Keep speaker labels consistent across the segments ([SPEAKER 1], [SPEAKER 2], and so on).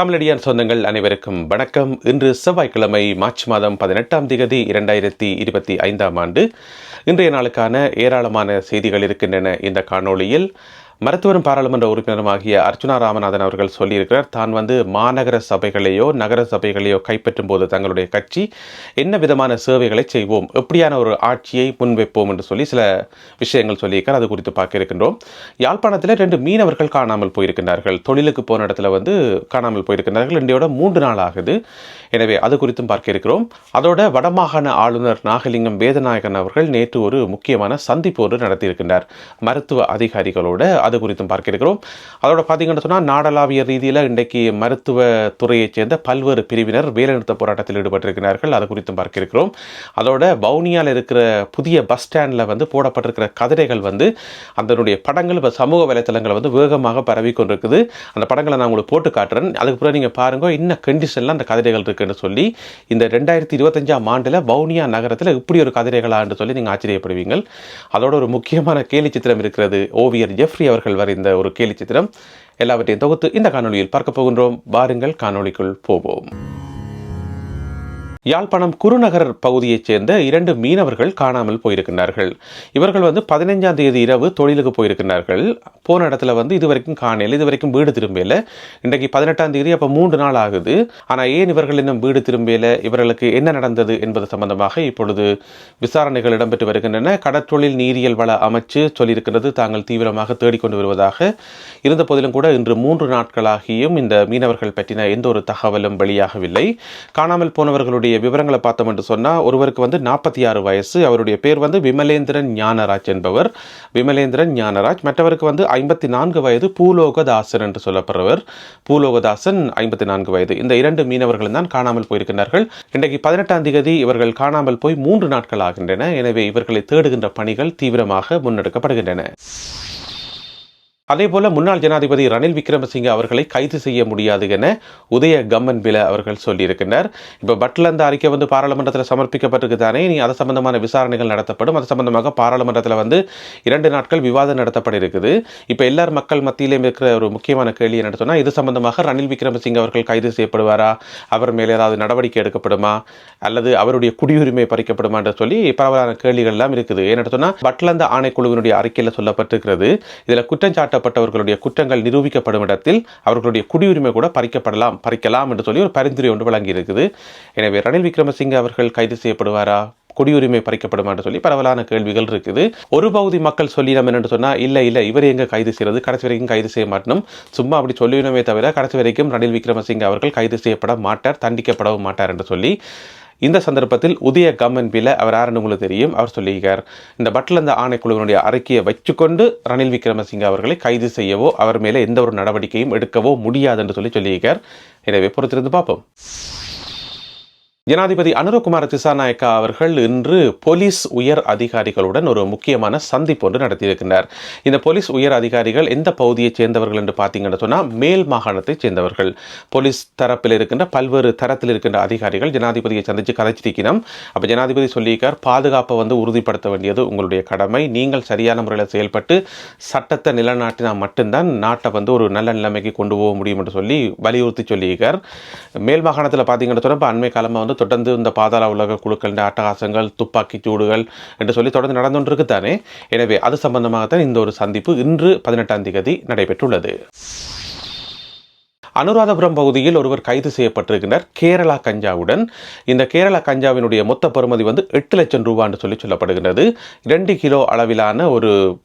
[SPEAKER 1] தமிழடியான் சொந்தங்கள் அனைவருக்கும் வணக்கம். இன்று செவ்வாய்க்கிழமை மார்ச் மாதம் பதினெட்டாம் திகதி இரண்டாயிரத்தி இருபத்தி ஐந்தாம் ஆண்டு. இன்றைய நாளுக்கான ஏராளமான செய்திகள் இருக்கின்றன. இந்த காணொளியில் மருத்துவரும் பாராளுமன்ற உறுப்பினருமாகிய அர்ச்சுனா ராமநாதன் அவர்கள் சொல்லியிருக்கிறார் தான் வந்து மாநகர சபைகளையோ நகர சபைகளையோ கைப்பற்றும் போது தங்களுடைய கட்சி என்ன விதமான சேவைகளை செய்வோம் எப்படியான ஒரு ஆட்சியை முன்வைப்போம் என்று சொல்லி சில விஷயங்கள் சொல்லியிருக்கார் அது குறித்து பார்க்க இருக்கின்றோம் யாழ்ப்பாணத்தில் ரெண்டு மீனவர்கள் காணாமல் போயிருக்கின்றார்கள். தொழிலுக்கு போன இடத்துல வந்து காணாமல் போயிருக்கின்றார்கள். இன்றையோட மூன்று நாள் ஆகுது. எனவே அது குறித்தும் பார்க்க இருக்கிறோம். அதோட வடமாகாண ஆளுநர் நாகலிங்கம் வேதநாயகன் அவர்கள் நேற்று ஒரு முக்கியமான சந்திப்பு ஒன்று நடத்தியிருக்கின்றார். மருத்துவ அதிகாரிகளோட அது குறித்தும் பார்க்க இருக்கிறோம். அதோட பார்த்தீங்கன்னு சொன்னால் நாடளாவிய ரீதியில் இன்றைக்கு மருத்துவ துறையைச் சேர்ந்த பல்வேறு பிரிவினர் வேலைநிறுத்த போராட்டத்தில் ஈடுபட்டிருக்கிறார்கள். அது குறித்தும் பார்க்க இருக்கிறோம். அதோட வவுனியாவில் இருக்கிற புதிய பஸ் ஸ்டாண்டில் வந்து போடப்பட்டிருக்கிற கதிரைகள் வந்து அதனுடைய படங்கள் இப்போ சமூக வலைத்தளங்களை வந்து வேகமாக பரவி கொண்டிருக்குது. அந்த படங்களை நான் உங்களுக்கு போட்டு காட்டுறேன். அதுக்கு பிறகு நீங்கள் பாருங்க இன்னும் கண்டிஷனில் அந்த கதிரைகள் இருக்குன்னு சொல்லி இந்த ரெண்டாயிரத்தி இருபத்தஞ்சாம் ஆண்டில் வவுனியா நகரத்தில் இப்படி ஒரு கதிரைகளான்னு சொல்லி நீங்கள் ஆச்சரியப்படுவீங்க அதோட ஒரு முக்கியமான கேலி சித்திரம் இருக்கிறது ஓவியர் ஜெஃப்ரி அவர்கள் வரைந்த ஒரு கேலி சித்திரம். எல்லாவற்றையும் தொகுத்து இந்த காணொளியில் பார்க்க போகின்றோம். வாருங்கள் காணொளிக்குள் போவோம். யாழ்ப்பாணம் குருநகர் பகுதியைச் சேர்ந்த இரண்டு மீனவர்கள் காணாமல் போயிருக்கின்றார்கள். இவர்கள் வந்து பதினைஞ்சாம் தேதி இரவு தொழிலுக்கு போயிருக்கிறார்கள் போன இடத்துல வந்து இதுவரைக்கும் காணல இதுவரைக்கும் வீடு திரும்பல. இன்றைக்கு பதினெட்டாம் தேதி அப்போ மூன்று நாள் ஆகுது. ஆனால் ஏன் இவர்கள் இன்னும் வீடு திரும்பல? இவர்களுக்கு என்ன நடந்தது என்பது சம்பந்தமாக இப்பொழுது விசாரணைகள் இடம்பெற்று வருகின்றன. கடற்றொழில் நீரியல் வள அமைச்சு சொல்லியிருக்கிறது. தாங்கள் தீவிரமாக தேடிக்கொண்டு வருவதாக. இருந்த போதிலும் கூட இன்று மூன்று நாட்களாகியும் இந்த மீனவர்கள் பற்றின எந்த ஒரு தகவலும் வெளியாகவில்லை. காணாமல் போனவர்களுடைய அவருடைய விவரங்களை பார்த்தோம் என்று சொன்னால் ஒருவருக்கு வந்து நாற்பத்தி ஆறு வயசு அவருடைய பேர் வந்து விமலேந்திரன் ஞானராஜ் என்பவர். விமலேந்திரன் ஞானராஜ் மற்றவருக்கு வந்து ஐம்பத்தி நான்கு வயது பூலோகதாசன் என்று சொல்லப்படுறவர். பூலோகதாசன் ஐம்பத்தி நான்கு வயது. இந்த இரண்டு மீனவர்களும் தான் காணாமல் போயிருக்கின்றார்கள். இன்றைக்கு பதினெட்டாம் தேதி இவர்கள் காணாமல் போய் மூன்று நாட்கள் ஆகின்றன. எனவே இவர்களை தேடுகின்ற பணிகள் தீவிரமாக முன்னெடுக்கப்படுகின்றன. அதேபோல முன்னாள் ஜனாதிபதி ரணில் விக்ரமசிங்க அவர்களை கைது செய்ய முடியாது என உதய கம்மன்பில அவர்கள் சொல்லியிருக்கிறார் இப்போ பட்ல அந்த அறிக்கை வந்து பாராளுமன்றத்தில் சமர்ப்பிக்கப்பட்டிருக்கு தானே நீ அது சம்பந்தமான விசாரணைகள் நடத்தப்படும். அது சம்பந்தமாக பாராளுமன்றத்தில் வந்து இரண்டு நாட்கள் விவாதம் நடத்தப்பட இருக்குது இப்போ எல்லார் மக்கள் மத்தியிலேயும் இருக்கிற ஒரு முக்கியமான கேள்வி என்ன இது சம்பந்தமாக ரணில் விக்ரமசிங்க அவர்கள் கைது செய்யப்படுவாரா? அவர் மேலே ஏதாவது நடவடிக்கை எடுக்கப்படுமா? அல்லது அவருடைய குடியுரிமை பறிக்கப்படுமா என்று சொல்லி பரவலான கேள்விகள் எல்லாம் இருக்குது. ஏன்னு சொன்னால் பட்லந்த ஆணைக்குழுவினுடைய அறிக்கையில் சொல்லப்பட்டிருக்கிறது. இதில் குற்றஞ்சாட்ட சாட்டப்பட்டவர்களுடைய குற்றங்கள் நிரூபிக்கப்படும் இடத்தில் அவர்களுடைய குடியுரிமை கூட பறிக்கப்படலாம் பறிக்கலாம் என்று சொல்லி ஒரு பரிந்துரை ஒன்று வழங்கி இருக்குது எனவே ரணில் விக்ரமசிங்கே அவர்கள் கைது செய்யப்படுவாரா? குடியுரிமை பறிக்கப்படும் என்று சொல்லி பரவலான கேள்விகள் இருக்குது. ஒரு பகுதி மக்கள் சொல்லினோம் என்று என்னென்னு சொன்னால் இல்லை இல்லை இவர் எங்கே கைது செய்கிறது கடைசி வரைக்கும் கைது செய்ய மாட்டணும். சும்மா அப்படி சொல்லிவினமே தவிர கடைசி வரைக்கும் ரணில் விக்ரமசிங்கே அவர்கள் கைது செய்யப்பட மாட்டார் தண்டிக்கப்படவும் மாட்டார் என்று சொல்லி இந்த சந்தர்ப்பத்தில் உதய கம்மன் அவர் யாருன்னு உங்களுக்கு தெரியும் அவர் சொல்லியிருக்கார் இந்த பட்லந்த ஆணைக்குழுவினுடைய அறிக்கையை வச்சுக்கொண்டு ரணில் விக்ரமசிங்க அவர்களை கைது செய்யவோ அவர் மேலே எந்த ஒரு நடவடிக்கையும் எடுக்கவோ முடியாது என்று சொல்லி சொல்லியிருக்கார். எனவே பொறுத்திருந்து பார்ப்போம். ஜனாதிபதி அனுரகுமார திசாநாயக்கா அவர்கள் இன்று போலீஸ் உயர் அதிகாரிகளுடன் ஒரு முக்கியமான சந்திப்பு ஒன்று நடத்தியிருக்கின்றார். இந்த போலீஸ் உயர் அதிகாரிகள் எந்த பகுதியைச் சேர்ந்தவர்கள் என்று பார்த்தீங்கன்னு சொன்னால் மேல் மாகாணத்தைச் சேர்ந்தவர்கள். போலீஸ் தரப்பில் இருக்கின்ற பல்வேறு தரத்தில் இருக்கின்ற அதிகாரிகள் ஜனாதிபதியை சந்தித்து கதைச்சிருக்கணும் அப்போ ஜனாதிபதி சொல்லியிருக்கார் பாதுகாப்பை வந்து உறுதிப்படுத்த வேண்டியது உங்களுடைய கடமை. நீங்கள் சரியான முறையில் செயல்பட்டு சட்டத்தை நிலநாட்டினா மட்டும்தான் நாட்டை வந்து ஒரு நல்ல நிலைமைக்கு கொண்டு போக முடியும் என்று சொல்லி வலியுறுத்தி சொல்லியிருக்கார். மேல் மாகாணத்தில் பார்த்தீங்கன்னு சொன்னால் இப்போ அண்மை காலமாக வந்து தொடர்ந்து இந்த பாதாள உலக குழுக்கள் அட்டகாசங்கள் துப்பாக்கி சூடுகள் என்று சொல்லி தொடர்ந்து நடந்து தானே? எனவே அது சம்பந்தமாகத்தான் இந்த ஒரு சந்திப்பு இன்று பதினெட்டாம் தேதி நடைபெற்றுள்ளது. அனுராதபுரம் பகுதியில் ஒருவர் கைது செய்யப்பட்டிருக்கிறார் கேரளா கஞ்சாவுடன். இந்த கேரளா கஞ்சாவினுடைய மொத்த பெறுமதி வந்து எட்டு லட்சம் ரூபான்னு சொல்லி சொல்லப்படுகின்றது. ரெண்டு கிலோ அளவிலான ஒரு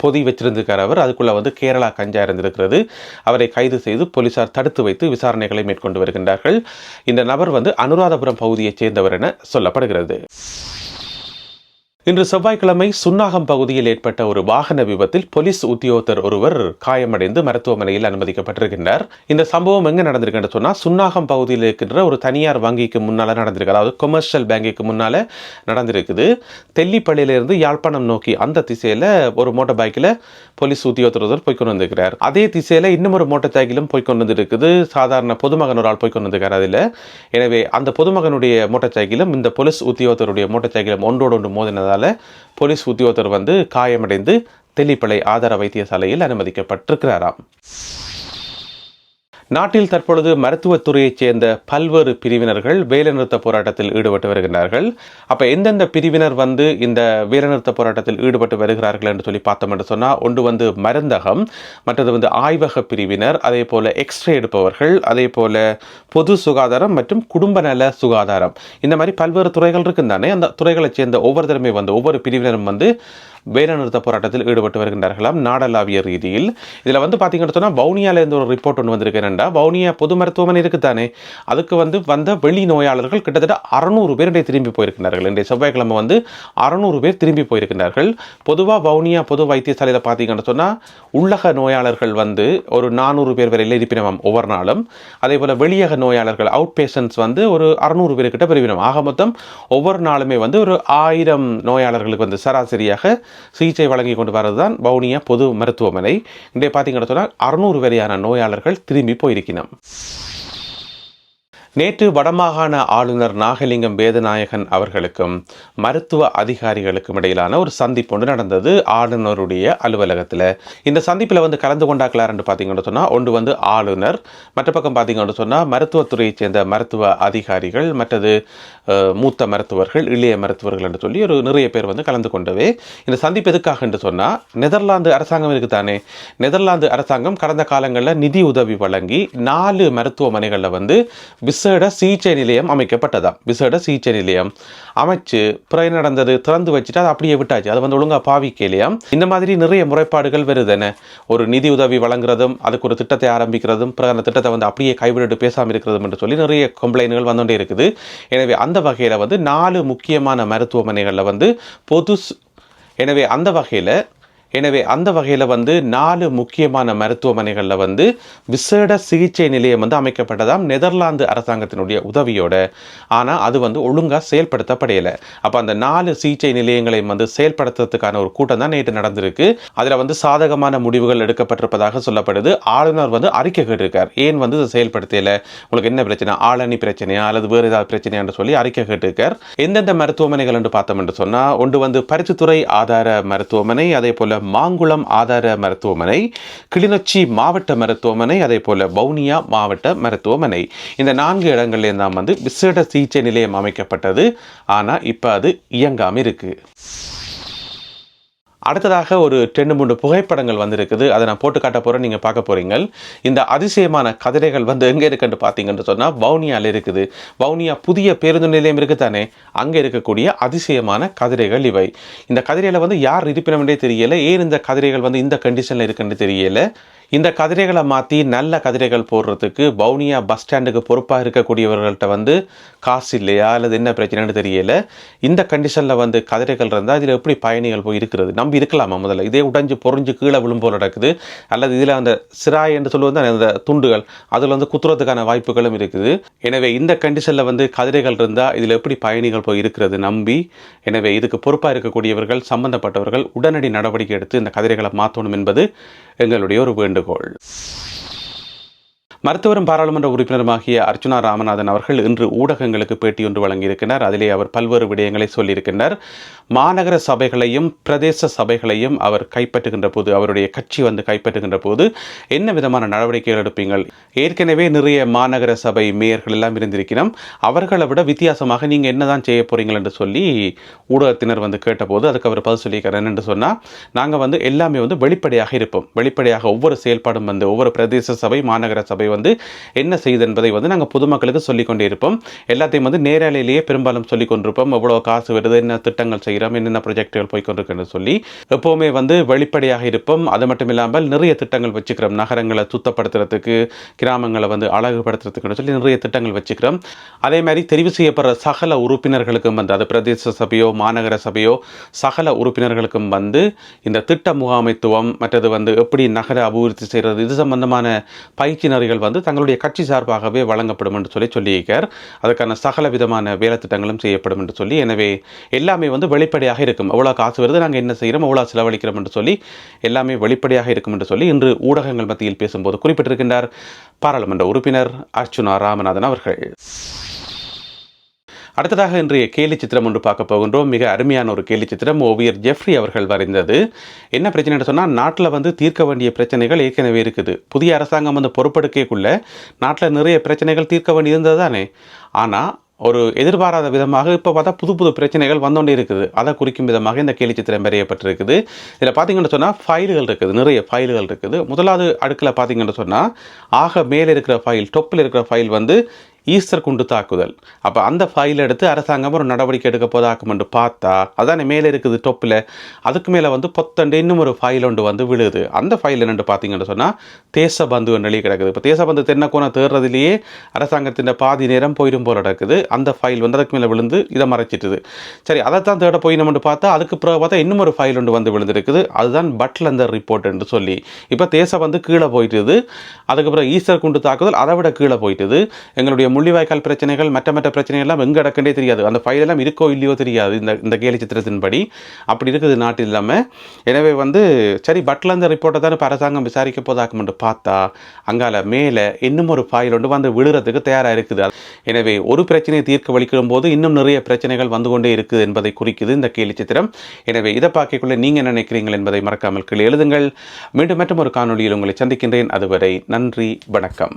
[SPEAKER 1] பொதி வச்சிருந்திருக்கார் அவர். அதுக்குள்ள வந்து கேரளா கஞ்சா இருந்திருக்கிறது. அவரை கைது செய்து போலீசார் தடுத்து வைத்து விசாரணைகளை மேற்கொண்டு வருகின்றார்கள். இந்த நபர் வந்து அனுராதபுரம் பகுதியைச் சேர்ந்தவர் என சொல்லப்படுகிறது. இன்று செவ்வாய்க்கிழமை சுன்னாகம் பகுதியில் ஏற்பட்ட ஒரு வாகன விபத்தில் போலீஸ் உத்தியோகத்தர் ஒருவர் காயமடைந்து மருத்துவமனையில் அனுமதிக்கப்பட்டிருக்கின்றார். இந்த சம்பவம் எங்கே நடந்திருக்குன்னு சொன்னால் சுன்னாகம் பகுதியில் இருக்கின்ற ஒரு தனியார் வங்கிக்கு முன்னால நடந்திருக்கு. அதாவது கொமர்ஷியல் பேங்கிக்கு முன்னால் நடந்திருக்குது. தெல்லிப்பள்ளியிலிருந்து யாழ்ப்பாணம் நோக்கி அந்த திசையில் ஒரு மோட்டார் பைக்கில் போலீஸ் உத்தியோகத்தர் ஒருவர் போய் கொண்டு வந்திருக்கிறார். அதே திசையில் இன்னும் ஒரு மோட்டார் சைக்கிளும் போய் கொண்டு வந்திருக்குது. சாதாரண பொதுமகன் ஒரு ஆள் போய் கொண்டு வந்திருக்கார் அதில். எனவே அந்த பொதுமகனுடைய மோட்டார் சைக்கிளும் இந்த போலீஸ் உத்தியோகத்தருடைய மோட்டார் சைக்கிளும் ஒன்றோடு ஒன்று இருந்ததால் போலீஸ் உத்தியோகத்தர் வந்து காயமடைந்து தெல்லிப்பளை ஆதார வைத்தியசாலையில் அனுமதிக்கப்பட்டிருக்கிறாராம். நாட்டில் தற்பொழுது மருத்துவத்துறையைச் சேர்ந்த பல்வேறு பிரிவினர்கள் வேலைநிறுத்த போராட்டத்தில் ஈடுபட்டு வருகின்றார்கள் அப்போ எந்தெந்த பிரிவினர் வந்து இந்த வேலைநிறுத்த போராட்டத்தில் ஈடுபட்டு வருகிறார்கள் என்று சொல்லி பார்த்தோம் என்று சொன்னால் ஒன்று வந்து மருந்தகம் மற்றது வந்து ஆய்வக பிரிவினர் அதே போல் எக்ஸ்ரே எடுப்பவர்கள் அதே போல் பொது சுகாதாரம் மற்றும் குடும்ப நல சுகாதாரம். இந்த மாதிரி பல்வேறு துறைகள் இருக்குந்தானே அந்த துறைகளைச் சேர்ந்த ஒவ்வொருத்தருமே வந்து ஒவ்வொரு பிரிவினரும் வந்து வேலைநிறுத்த போராட்டத்தில் ஈடுபட்டு வருகின்றார்களாம் நாடளாவிய ரீதியில். இதில் வந்து பார்த்தீங்கன்னு சொன்னால் வவுனியாலேருந்து ஒரு ரிப்போர்ட் ஒன்று வந்திருக்கிறேன் என்னண்டா வவுனியா பொது மருத்துவமனை இருக்குது தானே அதுக்கு வந்து வந்த வெளி நோயாளர்கள் கிட்டத்தட்ட அறநூறு பேர் இன்றைய திரும்பி போயிருக்கிறார்கள் இன்றைய செவ்வாய்க்கிழமை வந்து அறநூறு பேர் திரும்பி போயிருக்கிறார்கள் பொதுவாக வவுனியா பொது வைத்தியசாலையில் பார்த்தீங்கன்னு சொன்னால் உள்ளக நோயாளர்கள் வந்து ஒரு நானூறு பேர் வரையில் இருப்பினமாம் ஒவ்வொரு நாளும். அதே போல் வெளியக நோயாளர்கள் அவுட் பேஷண்ட்ஸ் வந்து ஒரு அறநூறு பேர்கிட்ட பிரிவினம். ஆக மொத்தம் ஒவ்வொரு நாளுமே வந்து ஒரு ஆயிரம் நோயாளர்களுக்கு வந்து சராசரியாக சிகிச்சை வழங்கி கொண்டு வரது தான் வவுனியா பொது மருத்துவமனை. இன்றைய பார்த்தீங்கன்னு சொன்னால் அறுநூறு வரையான நோயாளர்கள் திரும்பி போய் പോയിരിക്കണം நேற்று வடமாகாண ஆளுநர் நாகலிங்கம் வேதநாயகன் அவர்களுக்கும் மருத்துவ அதிகாரிகளுக்கும் இடையிலான ஒரு சந்திப்பு ஒன்று நடந்தது. ஆளுநருடைய அலுவலகத்தில். இந்த சந்திப்பில் வந்து கலந்து கொண்டாக்கலாருன்னு பார்த்தீங்கன்னு சொன்னால் ஒன்று வந்து ஆளுநர் மற்ற பக்கம் பார்த்தீங்கன்னு சொன்னால் மருத்துவத்துறையைச் சேர்ந்த மருத்துவ அதிகாரிகள் மற்றது மூத்த மருத்துவர்கள் இளைய மருத்துவர்கள் என்று சொல்லி ஒரு நிறைய பேர் வந்து கலந்து கொண்டவே இந்த சந்திப்பு எதுக்காக என்று சொன்னால் நெதர்லாந்து அரசாங்கம் இருக்குதானே நெதர்லாந்து அரசாங்கம் கடந்த காலங்களில் நிதி உதவி வழங்கி நாலு மருத்துவமனைகளில் வந்து விசேட சிகிச்சை நிலையம் அமைக்கப்பட்டதாம். விசேட சிகிச்சை நிலையம் அமைச்சு பிறகு நடந்தது திறந்து வச்சுட்டு அதை அப்படியே விட்டாச்சு. அதை வந்து ஒழுங்காக பாவிக்கலையாம் இந்த மாதிரி நிறைய முறைப்பாடுகள் வருதுன்னு ஒரு நிதி உதவி வழங்குறதும் அதுக்கு ஒரு திட்டத்தை ஆரம்பிக்கிறதும் பிறகு அந்த திட்டத்தை வந்து அப்படியே கைவிட்டு பேசாமல் இருக்கிறதும் என்று சொல்லி நிறைய கம்ப்ளைண்ட்கள் வந்துட்டே இருக்குது. எனவே அந்த வகையில் வந்து நாலு முக்கியமான மருத்துவமனைகளில் வந்து பொது எனவே அந்த வகையில் எனவே அந்த வகையில் வந்து நாலு முக்கியமான மருத்துவமனைகளில் வந்து விசேட சிகிச்சை நிலையம் வந்து அமைக்கப்பட்டதாம் நெதர்லாந்து அரசாங்கத்தினுடைய உதவியோட. ஆனால் அது வந்து ஒழுங்காக செயல்படுத்தப்படையலை அப்போ அந்த நாலு சிகிச்சை நிலையங்களையும் வந்து செயல்படுத்துறதுக்கான ஒரு கூட்டம் தான் நேற்று நடந்திருக்கு. அதில் வந்து சாதகமான முடிவுகள் எடுக்கப்பட்டிருப்பதாக சொல்லப்படுது. ஆளுநர் வந்து அறிக்கை கேட்டிருக்கார் ஏன் வந்து இதை செயல்படுத்தலை? உங்களுக்கு என்ன பிரச்சனை? ஆளணி பிரச்சனையா? அல்லது வேறு ஏதாவது பிரச்சனையான்னு சொல்லி அறிக்கை கேட்டிருக்கார் எந்தெந்த மருத்துவமனைகள் என்று பார்த்தோம் என்று சொன்னால் ஒன்று வந்து பரிசுத்துறை ஆதார மருத்துவமனை அதே போல் மாங்குளம் ஆதார மருத்துவமனை கிளிநொச்சி மாவட்ட மருத்துவமனை அதே போல வவுனியா மாவட்ட மருத்துவமனை. இந்த நான்கு இடங்கள்லேயும் தான் வந்து விசேட சிகிச்சை நிலையம் அமைக்கப்பட்டது. ஆனால் இப்போ அது இயங்காமல் இருக்கு. அடுத்ததாக ஒரு ரெண்டு மூணு புகைப்படங்கள் வந்திருக்குது. அதை நான் போட்டு காட்ட போகிறேன் நீங்கள் பார்க்க போகிறீங்க இந்த அதிசயமான கதிரைகள் வந்து எங்கே இருக்குன்னு பார்த்தீங்கன்னு சொன்னால் வவுனியாவில் இருக்குது. வவுனியா புதிய பேருந்து நிலையம் இருக்குது தானே அங்கே இருக்கக்கூடிய அதிசயமான கதிரைகள் இவை. இந்த கதிரையில் வந்து யார் இருப்பினம்ன்றே தெரியலை. ஏன் இந்த கதிரைகள் வந்து இந்த கண்டிஷனில் இருக்குன்னு தெரியலை? இந்த கதிரைகளை மாற்றி நல்ல கதிரைகள் போடுறதுக்கு வவுனியா பஸ் ஸ்டாண்டுக்கு பொறுப்பாக இருக்கக்கூடியவர்கள்ட்ட வந்து காசு இல்லையா? அல்லது என்ன பிரச்சனைன்னு தெரியல. இந்த கண்டிஷனில் வந்து கதிரைகள் இருந்தால் இதில் எப்படி பயணிகள் போய் இருக்கிறது? நம்பி இருக்கலாமா முதல்ல? இதே உடைஞ்சு பொறிஞ்சு கீழே விழும்போல் நடக்குது. அல்லது இதில் அந்த சிராய் என்று சொல்லுவது அந்த துண்டுகள் அதில் வந்து குத்துறதுக்கான வாய்ப்புகளும் இருக்குது. எனவே இந்த கண்டிஷனில் வந்து கதிரைகள் இருந்தால் இதில் எப்படி பயணிகள் போய் இருக்கிறது நம்பி எனவே இதுக்கு பொறுப்பாக இருக்கக்கூடியவர்கள் சம்பந்தப்பட்டவர்கள் உடனடி நடவடிக்கை எடுத்து இந்த கதிரைகளை மாற்றணும் என்பது எங்களுடைய ஒரு வேண்டும் gold. மருத்துவரும் பாராளுமன்ற உறுப்பினருமாகிய அர்ச்சுனா ராமநாதன் அவர்கள் இன்று ஊடகங்களுக்கு பேட்டி ஒன்று வழங்கியிருக்கிறார் அதிலே அவர் பல்வேறு விடயங்களை சொல்லியிருக்கின்றார். மாநகர சபைகளையும் பிரதேச சபைகளையும் அவர் கைப்பற்றுகின்ற போது அவருடைய கட்சி வந்து கைப்பற்றுகின்ற போது என்ன விதமான நடவடிக்கைகள் எடுப்பீங்கள்? ஏற்கனவே நிறைய மாநகர சபை மேயர்கள் எல்லாம் இருந்திருக்கிறோம் அவர்களை விட வித்தியாசமாக நீங்கள் என்னதான் செய்ய போறீங்கள் என்று சொல்லி ஊடகத்தினர் வந்து கேட்டபோது அதுக்கு அவர் பதில் சொல்லியிருக்கார். என்னென்று சொன்னால் நாங்கள் வந்து எல்லாமே வந்து வெளிப்படையாக இருப்போம். வெளிப்படையாக ஒவ்வொரு செயல்பாடும் வந்து ஒவ்வொரு பிரதேச சபை மாநகர சபை வந்து என்ன செய்யுது என்பதை வந்து நாங்கள் பொதுமக்களுக்கு சொல்லிக் கொண்டே இருப்போம். எல்லாத்தையும் வந்து நேரலையிலேயே பெரும்பாலும் சொல்லிக் கொண்டிருப்போம் எவ்வளோ காசு வருது என்ன திட்டங்கள் செய்கிறோம் என்னென்ன ப்ரொஜெக்டுகள் போய்கொண்டிருக்குன்னு சொல்லி எப்போவுமே வந்து வெளிப்படையாக இருப்போம். அது மட்டும் இல்லாமல் நிறைய திட்டங்கள் வச்சுக்கிறோம். நகரங்களை சுத்தப்படுத்துறதுக்கு கிராமங்களை வந்து அழகுபடுத்துறதுக்குன்னு சொல்லி நிறைய திட்டங்கள் வச்சுக்கிறோம். அதே மாதிரி தெரிவு செய்யப்படுற சகல உறுப்பினர்களுக்கும் வந்து அது பிரதேச சபையோ மாநகர சபையோ சகல உறுப்பினர்களுக்கும் வந்து இந்த திட்ட முகாமைத்துவம் மற்றது வந்து எப்படி நகர அபிவிருத்தி செய்கிறது இது சம்பந்தமான பயிற்சி நெறிகள் வந்து தங்களுடைய கட்சி சார்பாகவே வழங்கப்படும் என்று சொல்லி சொல்லியிருக்கார். அதுக்கான சகல விதமான வேலை திட்டங்களும் செய்யப்படும் என்று சொல்லி எனவே எல்லாமே வந்து வெளிப்படையாக இருக்கும். எவ்வளோ காசு வருது நாங்கள் என்ன செய்கிறோம் எவ்வளோ செலவழிக்கிறோம் என்று சொல்லி எல்லாமே வெளிப்படையாக இருக்கும் என்று சொல்லி இன்று ஊடகங்கள் மத்தியில் பேசும்போது குறிப்பிட்டிருக்கின்றார் பாராளுமன்ற உறுப்பினர் அர்ச்சுனா ராமநாதன் அவர்கள். அடுத்ததாக இன்றைய கேலி சித்திரம் ஒன்று பார்க்க போகின்றோம். மிக அருமையான ஒரு கேலி சித்திரம். ஓவியர் ஜெஃப்ரி அவர்கள் வரைந்தது. என்ன பிரச்சனை சொன்னால் நாட்டில் வந்து தீர்க்க வேண்டிய பிரச்சனைகள் ஏற்கனவே இருக்குது. புதிய அரசாங்கம் வந்து பொறுப்பெடுக்கக்குள்ள நாட்டில் நிறைய பிரச்சனைகள் தீர்க்க வேண்டியிருந்தது தானே ஆனால் ஒரு எதிர்பாராத விதமாக இப்போ பார்த்தா புது புது பிரச்சனைகள் வந்தோண்டே இருக்குது. அதை குறிக்கும் விதமாக இந்த கேலி சித்திரம் வரையப்பட்டிருக்குது. இதில் பார்த்தீங்கன்னு சொன்னால் ஃபைல்கள் இருக்குது. நிறைய ஃபைல்கள் இருக்குது. முதலாவது அடுக்கில் பார்த்தீங்கன்னு சொன்னால் ஆக மேலே இருக்கிற ஃபைல் டொப்பில் இருக்கிற ஃபைல் வந்து ஈஸ்டர் குண்டு தாக்குதல். அப்போ அந்த ஃபைல் எடுத்து அரசாங்கம் ஒரு நடவடிக்கை எடுக்க போதாக்கும் என்று பார்த்தா அதானே மேலே இருக்குது டொப்பில் அதுக்கு மேலே வந்து பொத்தண்டு இன்னும் ஒரு ஃபைல் ஒன்று வந்து விழுது. அந்த ஃபைல் என்னென்று பார்த்தீங்கன்னு சொன்னால் தேசபந்து வெளியே கிடக்குது. இப்போ தேசபந்து தென்னக்கோண தேடுறதுலேயே அரசாங்கத்தின் பாதி நேரம் போயிடும் போல நடக்குது. அந்த ஃபைல் வந்து அதுக்கு மேலே விழுந்து இதை மறைச்சிட்டுது. சரி அதை தான் தேட போயினோம்னு பார்த்தா அதுக்கு பிறகு பார்த்தா இன்னும் ஒரு ஃபைல் ஒன்று வந்து விழுந்திருக்குது. அதுதான் பட்ல அந்த ரிப்போர்ட் என்று சொல்லி. இப்போ தேசபந்து கீழே போயிட்டுது. அதுக்கப்புறம் ஈஸ்டர் குண்டு தாக்குதல் அதை விட கீழே போயிட்டுது. எங்களுடைய முள்ளிவாய்க்கால் பிரச்சனைகள் மற்ற மற்ற பிரச்சனைகள்லாம் எங்கே நடக்கண்டே தெரியாது. அந்த ஃபைல் எல்லாம் இருக்கோ இல்லையோ தெரியாது இந்த இந்த கேலி சித்திரத்தின்படி. அப்படி இருக்குது நாட்டில் இல்லாமல் எனவே வந்து சரி பட்ல அந்த ரிப்போர்ட்டை தான் இப்போ அரசாங்கம் விசாரிக்க போதாக்குமென்று பார்த்தா அங்கால மேலே இன்னும் ஒரு ஃபைல் ஒன்று வந்து விழுறதுக்கு தயாராக இருக்குது. எனவே ஒரு பிரச்சனையை தீர்க்க வலிக்கும் போது இன்னும் நிறைய பிரச்சனைகள் வந்து கொண்டே இருக்குது என்பதை குறிக்குது இந்த கேலி சித்திரம். எனவே இதை பார்க்கக்குள்ள நீங்கள் என்ன நினைக்கிறீங்கள் என்பதை மறக்காமல் கீழே எழுதுங்கள். மீண்டும் மற்றும் ஒரு காணொளியில் உங்களை சந்திக்கின்றேன். அதுவரை நன்றி வணக்கம்.